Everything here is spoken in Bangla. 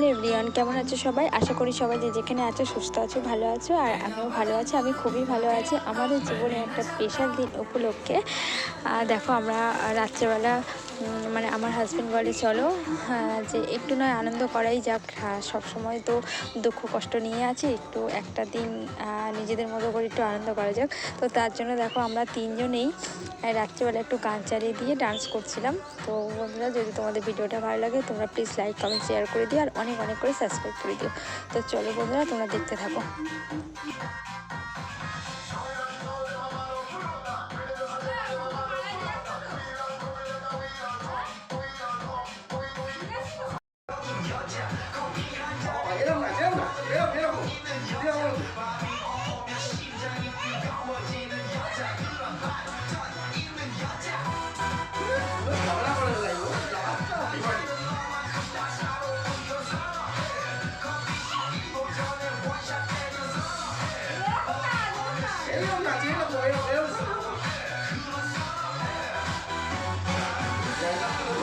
এভরিওয়ান, কেমন আছো সবাই? আশা করি সবাই যে যেখানে আছো সুস্থ আছো, ভালো আছো, আর আমিও ভালো আছি। আমি খুবই ভালো আছি। আমাদের জীবনে একটা স্পেশাল দিন উপলক্ষে। দেখো আমরা রাত্রেবেলা মানে আমার হাজব্যান্ড বলে চলো আহ, যে একটু নয় আনন্দ করাই যাক। সব সময় তো দুঃখ কষ্ট নিয়ে আছি একটু একটা দিন নিজেদের মতো করে একটু আনন্দ করা যাক। তো তার জন্য দেখো আমরা তিনজনেই রাত্রেবেলা একটু গান চালিয়ে দিয়ে ডান্স করছিলাম। তো বন্ধুরা যদি তোমাদের ভিডিওটা ভালো লাগে তোমরা প্লিজ লাইক কমেন্ট শেয়ার করে দিও আর অনেক অনেক করে সাবস্ক্রাইব করে দিও। তো চলো বন্ধুরা তোমরা দেখতে থাকো।